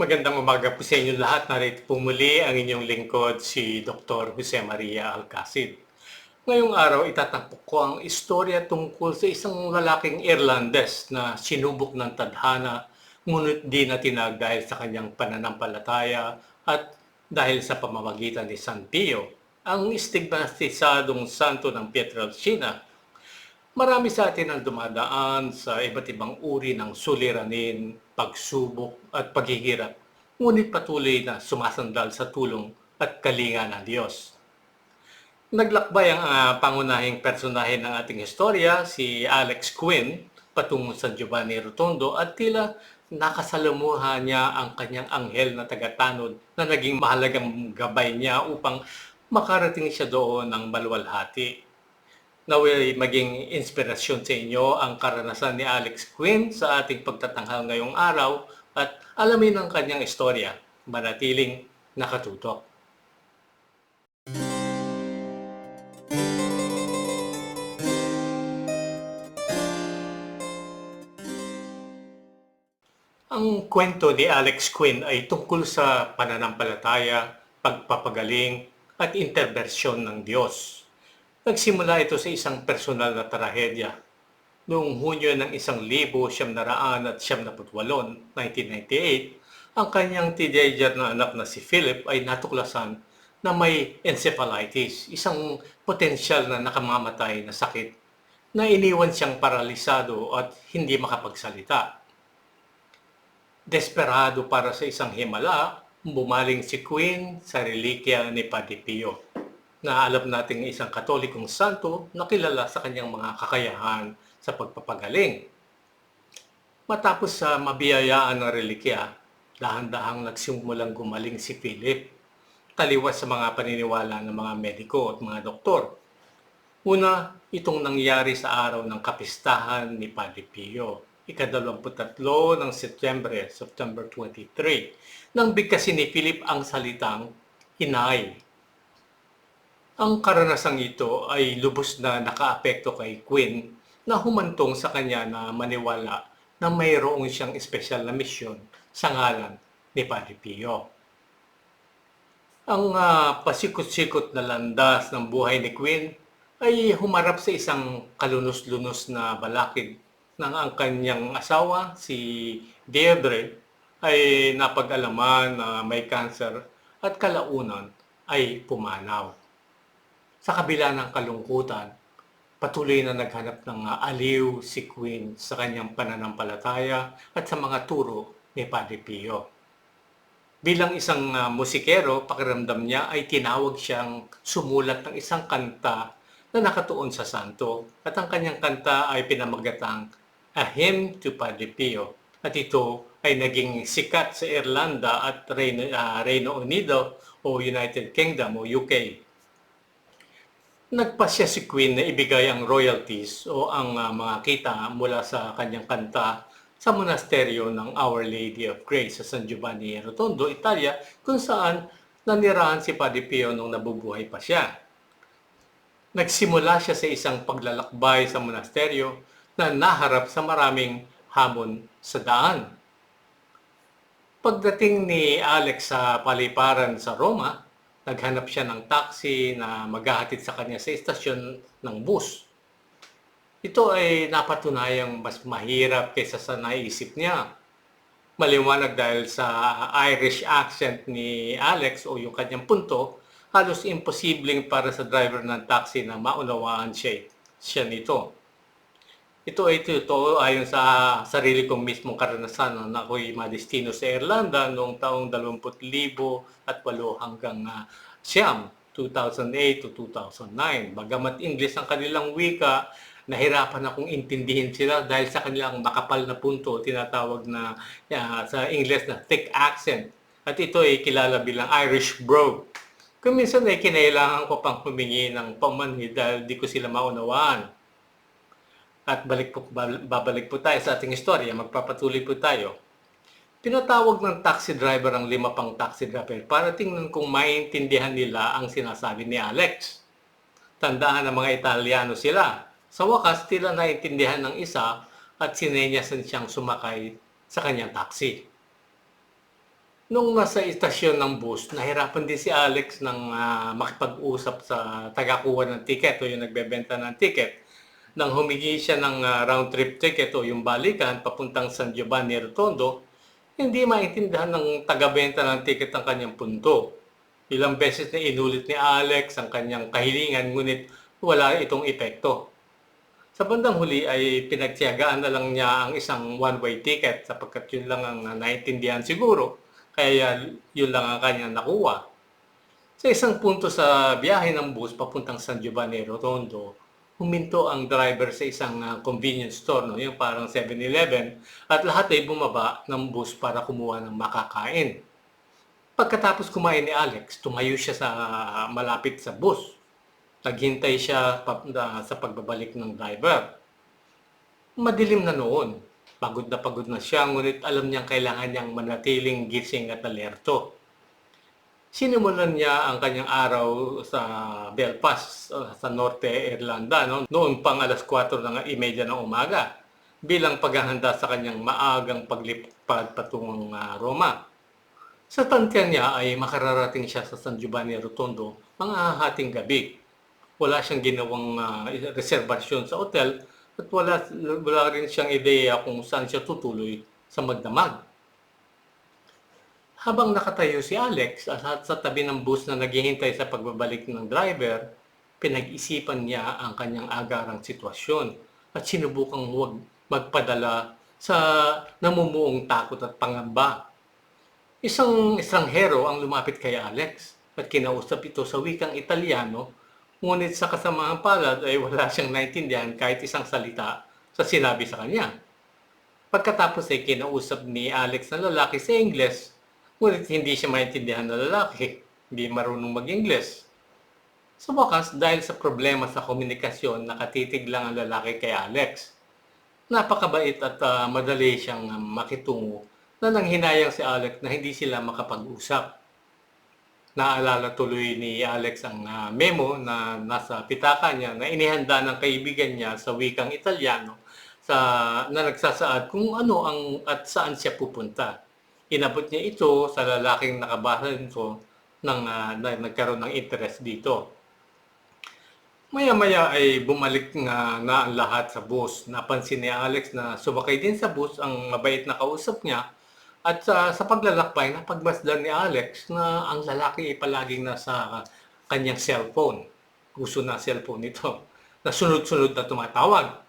Magandang umaga po sa inyo lahat. Narito po muli ang inyong lingkod, si Dr. Jose Maria Alcacid. Ngayong araw, itatampok ko ang istorya tungkol sa isang lalaking Irlandes na sinubok ng tadhana, ngunit di na tinag dahil sa kanyang pananampalataya at dahil sa pamamagitan ni San Pio, ang stigmatisadong santo ng Pietrelcina Marami sa atin ang dumadaan sa iba't ibang uri ng suliranin, pagsubok at paghihirap, ngunit patuloy na sumasandal sa tulong at kalinga ng Diyos. Naglakbay ang ah, pangunahing personahe ng ating istorya, si Alex Quinn, patungo sa Giovanni Rotondo at tila nakasalamuha niya ang kanyang anghel na tagatanod na naging mahalagang gabay niya upang makarating siya doon ng maluwalhati naway maging inspirasyon sa inyo ang karanasan ni Alex Quinn sa ating pagtatanghal ngayong araw at alamin ang kanyang istorya, manatiling nakatutok. Ang kwento ni Alex Quinn ay tungkol sa pananampalataya, pagpapagaling at interbersyon ng Diyos. Nagsimula ito sa isang personal na trahedya. Noong Hunyo ng 1998, 1998, ang kanyang teenager na anak na si Philip ay natuklasan na may encephalitis, isang potensyal na nakamamatay na sakit na iniwan siyang paralisado at hindi makapagsalita. Desperado para sa isang himala, bumaling si Queen sa relikya ni Padre Pio na alam nating isang katolikong santo na kilala sa kanyang mga kakayahan sa pagpapagaling. Matapos sa mabiyayaan ng relikya, dahan-dahang nagsimulang gumaling si Philip, taliwas sa mga paniniwala ng mga mediko at mga doktor. Una, itong nangyari sa araw ng kapistahan ni Padre Pio, ikadalamput-tatlo ng Setyembre, September 23, nang bigkasin ni Philip ang salitang Inay ang karanasang ito ay lubos na nakaapekto kay Quinn na humantong sa kanya na maniwala na mayroong siyang espesyal na misyon sa ngalan ni Padre Pio. Ang uh, pasikot-sikot na landas ng buhay ni Quinn ay humarap sa isang kalunos-lunos na balakid ng ang kanyang asawa, si Deirdre, ay napag-alaman na may cancer at kalaunan ay pumanaw. Sa kabila ng kalungkutan, patuloy na naghanap ng uh, aliw si Queen sa kanyang pananampalataya at sa mga turo ni Padre Pio. Bilang isang uh, musikero, pakiramdam niya ay tinawag siyang sumulat ng isang kanta na nakatuon sa santo at ang kanyang kanta ay pinamagatang A Hymn to Padre Pio at ito ay naging sikat sa Irlanda at Reino, uh, Reino Unido o United Kingdom o UK nagpasya si Queen na ibigay ang royalties o ang uh, mga kita mula sa kanyang kanta sa monasteryo ng Our Lady of Grace sa San Giovanni Rotondo, Italia, kung saan nanirahan si Padre Pio nung nabubuhay pa siya. Nagsimula siya sa isang paglalakbay sa monasteryo na naharap sa maraming hamon sa daan. Pagdating ni Alex sa paliparan sa Roma, naghanap siya ng taxi na maghahatid sa kanya sa istasyon ng bus. Ito ay napatunayang mas mahirap kaysa sa naisip niya. Maliwanag dahil sa Irish accent ni Alex o yung kanyang punto, halos imposibleng para sa driver ng taxi na maunawaan siya, siya nito. Ito ay totoo ayon sa sarili kong mismong karanasan na ako'y madestino sa Irlanda noong taong 20,000 at 8 hanggang uh, siyam, 2008 to 2009. Bagamat English ang kanilang wika, nahirapan akong intindihin sila dahil sa kanilang makapal na punto, tinatawag na uh, sa English na thick accent. At ito ay kilala bilang Irish brogue. Kung minsan ay kinailangan ko pang humingi ng pamanhid dahil di ko sila maunawaan. At balik po, babalik po tayo sa ating istorya, magpapatuloy po tayo. Tinatawag ng taxi driver ang lima pang taxi driver para tingnan kung maintindihan nila ang sinasabi ni Alex. Tandaan ng mga Italiano sila. Sa wakas, tila naintindihan ng isa at sinenyasan siyang sumakay sa kanyang taxi. Nung nasa istasyon ng bus, nahirapan din si Alex ng ah, makipag-usap sa tagakuha ng ticket o yung nagbebenta ng ticket. Nang humingi siya ng ah, round trip ticket o yung balikan papuntang San Giovanni Rotondo, hindi maintindihan ng tagabenta ng ticket ang kanyang punto. Ilang beses na inulit ni Alex ang kanyang kahilingan ngunit wala itong epekto. Sa bandang huli ay pinagtiyagaan na lang niya ang isang one-way ticket sapagkat yun lang ang naintindihan siguro kaya yun lang ang kanyang nakuha. Sa isang punto sa biyahe ng bus papuntang San Giovanni Rotondo, huminto ang driver sa isang ah, convenience store, no? yung parang 7-Eleven, at lahat ay bumaba ng bus para kumuha ng makakain. Pagkatapos kumain ni Alex, tumayo siya sa ah, malapit sa bus. Naghintay siya pa- na- sa pagbabalik ng driver. Madilim na noon. Pagod na pagod na siya, ngunit alam niyang kailangan niyang manatiling gising at alerto. Sinimulan niya ang kanyang araw sa Belfast, sa Norte Irlanda, no? noon pang alas 4 ng imedya ng umaga, bilang paghahanda sa kanyang maagang paglipad patungong uh, Roma. Sa tantyan niya ay makararating siya sa San Giovanni Rotondo mga hating gabi. Wala siyang ginawang uh, reservasyon sa hotel at wala, wala rin siyang ideya kung saan siya tutuloy sa magdamag. Habang nakatayo si Alex at sa tabi ng bus na naghihintay sa pagbabalik ng driver, pinag-isipan niya ang kanyang agarang sitwasyon at sinubukang huwag magpadala sa namumuong takot at pangamba. Isang estranghero ang lumapit kay Alex at kinausap ito sa wikang Italiano, ngunit sa kasamaang palad ay wala siyang naintindihan kahit isang salita sa sinabi sa kanya. Pagkatapos ay kinausap ni Alex na lalaki sa Ingles, ngunit hindi siya maintindihan na lalaki, hindi marunong mag-Ingles. Sa wakas, dahil sa problema sa komunikasyon, nakatitig lang ang lalaki kay Alex. Napakabait at ah, madali siyang makitungo na nanghinayang si Alex na hindi sila makapag-usap. Naalala tuloy ni Alex ang ah, memo na nasa pitaka niya na inihanda ng kaibigan niya sa wikang Italiano sa na nagsasaad kung ano ang at saan siya pupunta. Inabot niya ito sa lalaking nakabasa nito ng ah, na nagkaroon ng interest dito. Maya-maya ay bumalik nga na ang lahat sa bus. Napansin ni Alex na sumakay din sa bus ang mabait na kausap niya at sa, sa paglalakbay, napagmasdan ni Alex na ang lalaki ay palaging nasa kanyang cellphone. Gusto na cellphone nito. Na sunod-sunod na tumatawag.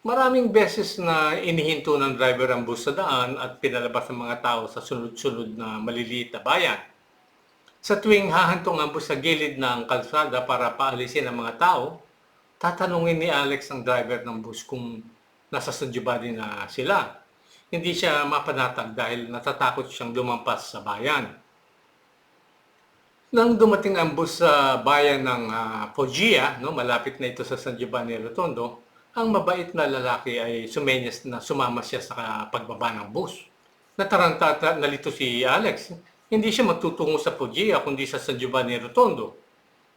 Maraming beses na inihinto ng driver ang bus sa daan at pinalabas ang mga tao sa sunod-sunod na maliliit na bayan. Sa tuwing hahantong ang bus sa gilid ng kalsada para paalisin ang mga tao, tatanungin ni Alex ang driver ng bus kung nasa San Giovanni na sila. Hindi siya mapanatag dahil natatakot siyang lumampas sa bayan. Nang dumating ang bus sa bayan ng ah, Foggia, no, malapit na ito sa San Giovanni Rotondo, ang mabait na lalaki ay sumenyas na sumama siya sa pagbaba ng bus. Nataranta at nalito si Alex. Hindi siya magtutungo sa Foggia kundi sa San Giovanni Rotondo.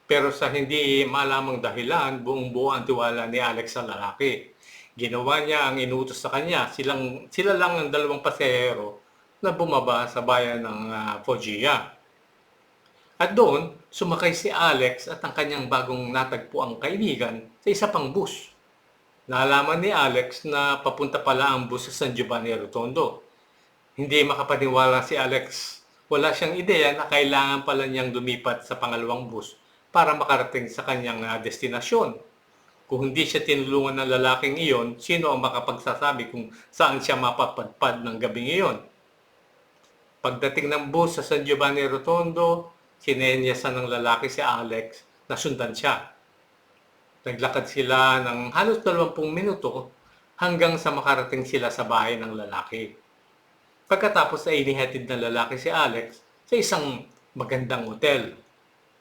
Pero sa hindi malamang dahilan, buong buo ang tiwala ni Alex sa lalaki. Ginawa niya ang inutos sa kanya. Silang, sila lang ang dalawang pasahero na bumaba sa bayan ng ah, Foggia. At doon, sumakay si Alex at ang kanyang bagong natagpuang kaibigan sa isa pang bus. Naalaman ni Alex na papunta pala ang bus sa San Giovanni Rotondo. Hindi makapaniwala si Alex. Wala siyang ideya na kailangan pala niyang lumipat sa pangalawang bus para makarating sa kanyang ah, destinasyon. Kung hindi siya tinulungan ng lalaking iyon, sino ang makapagsasabi kung saan siya mapapadpad ng gabing iyon? Pagdating ng bus sa San Giovanni Rotondo, sinenyasan ng lalaki si Alex na sundan siya. Naglakad sila ng halos 20 minuto hanggang sa makarating sila sa bahay ng lalaki. Pagkatapos ay inihatid ng lalaki si Alex sa isang magandang hotel.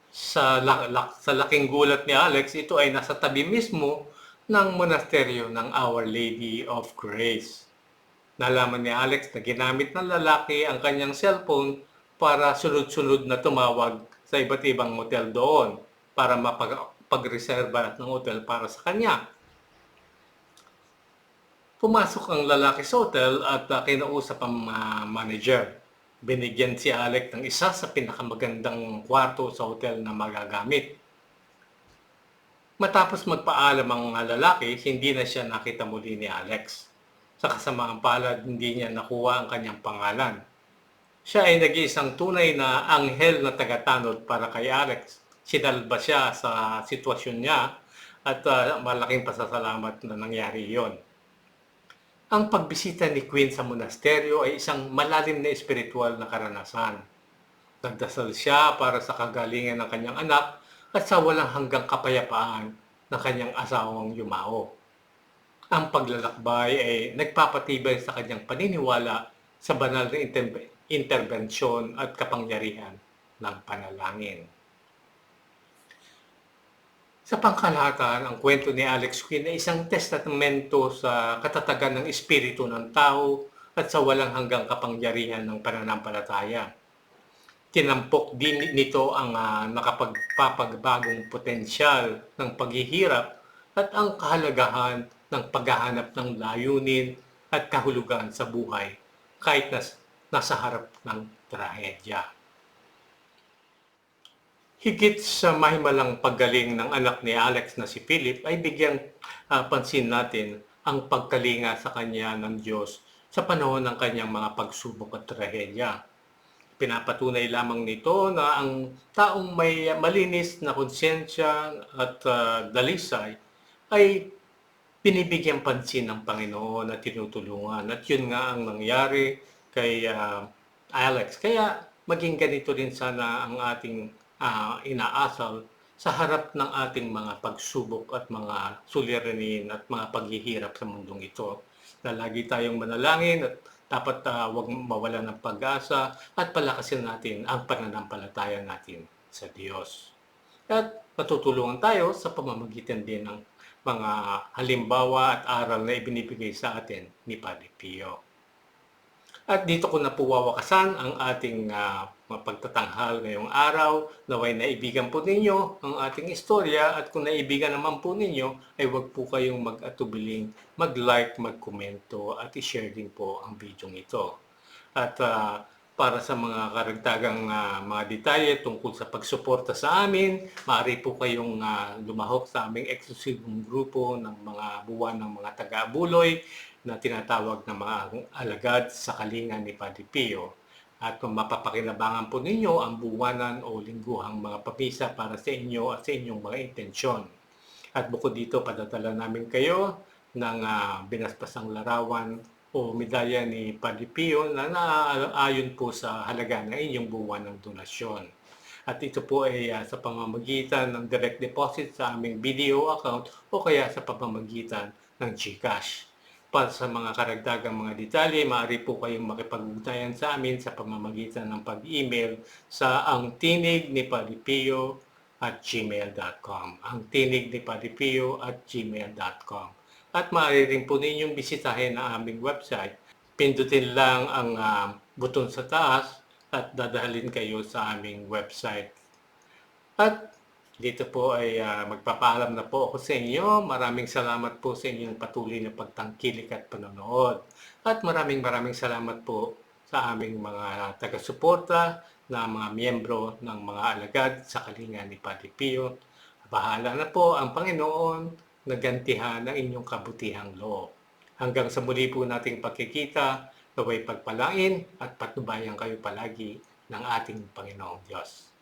Sa, la- la- sa laking gulat ni Alex, ito ay nasa tabi mismo ng monasteryo ng Our Lady of Grace. Nalaman ni Alex na ginamit ng lalaki ang kanyang cellphone para sunod-sunod na tumawag sa iba't ibang hotel doon para mapag-reserva ng hotel para sa kanya. Pumasok ang lalaki sa hotel at uh, kinausap ang uh, manager. Binigyan si Alec ng isa sa pinakamagandang kwarto sa hotel na magagamit. Matapos magpaalam ang lalaki, hindi na siya nakita muli ni Alex. Sa kasamaang palad, hindi niya nakuha ang kanyang pangalan. Siya ay nag-iisang tunay na anghel na tagatanod para kay Alex. Sinalba siya sa sitwasyon niya at ah, malaking pasasalamat na nangyari yon. Ang pagbisita ni Queen sa monasteryo ay isang malalim na espiritual na karanasan. Nagdasal siya para sa kagalingan ng kanyang anak at sa walang hanggang kapayapaan ng kanyang asawang yumao. Ang paglalakbay ay nagpapatibay sa kanyang paniniwala sa banal na inter- interbensyon at kapangyarihan ng panalangin. Sa pangkalahatan, ang kwento ni Alex Quinn ay isang testamento sa katatagan ng espiritu ng tao at sa walang hanggang kapangyarihan ng pananampalataya. Tinampok din nito ang ah, nakapagpapagbagong potensyal ng paghihirap at ang kahalagahan ng paghahanap ng layunin at kahulugan sa buhay kahit nas, nasa harap ng trahedya. Higit sa mahimalang paggaling ng anak ni Alex na si Philip ay bigyang ah, pansin natin ang pagkalinga sa kanya ng Diyos sa panahon ng kanyang mga pagsubok at trahedya. Pinapatunay lamang nito na ang taong may malinis na konsensya at ah, dalisay ay binibigyan pansin ng Panginoon at tinutulungan. At yun nga ang nangyari kay ah, Alex. Kaya maging ganito din sana ang ating ah, inaasal sa harap ng ating mga pagsubok at mga suliranin at mga paghihirap sa mundong ito. Na lagi tayong manalangin at dapat ah, huwag mawala ng pag-asa at palakasin natin ang pananampalataya natin sa Diyos. At matutulungan tayo sa pamamagitan din ng mga halimbawa at aral na ibinibigay sa atin ni Padre Pio. At dito ko na po wawakasan ang ating ah, mga pagtatanghal ngayong araw. Naway naibigan po ninyo ang ating istorya at kung naibigan naman po ninyo ay huwag po kayong mag-atubiling mag-like, mag-komento at i-share din po ang video ito. At ah, para sa mga karagdagang ah, mga detalye tungkol sa pagsuporta sa amin, maaari po kayong ah, lumahok sa aming eksklusibong grupo ng mga buwan ng mga taga-abuloy na tinatawag na mga alagad sa kalinga ni Padre Pio. At kung mapapakinabangan po ninyo ang buwanan o lingguhang mga papisa para sa inyo at sa inyong mga intensyon. At bukod dito, padadala namin kayo ng ah, binaspasang larawan o medalya ni Padre Pio na naaayon po sa halaga ng inyong buwan ng donasyon. At ito po ay ah, sa pamamagitan ng direct deposit sa aming video account o kaya sa pamamagitan ng GCash. Para sa mga karagdagang mga detalye, maaari po kayong makipag-ugnayan sa amin sa pamamagitan ng pag-email sa ang tinig ni Padipio at gmail.com. Ang tinig ni Padipio at gmail.com. At maaari rin po ninyong bisitahin ang aming website. Pindutin lang ang ah, buton sa taas at dadahalin kayo sa aming website. At dito po ay ah, magpapaalam na po ako sa inyo. Maraming salamat po sa inyong patuloy na pagtangkilik at panonood. At maraming maraming salamat po sa aming mga taga-suporta na mga miyembro ng mga alagad sa kalinga ni Padre Pio. Bahala na po ang Panginoon na gantihan ang inyong kabutihang loob. Hanggang sa muli po nating pagkikita, naway pagpalain at patnubayan kayo palagi ng ating Panginoong Diyos.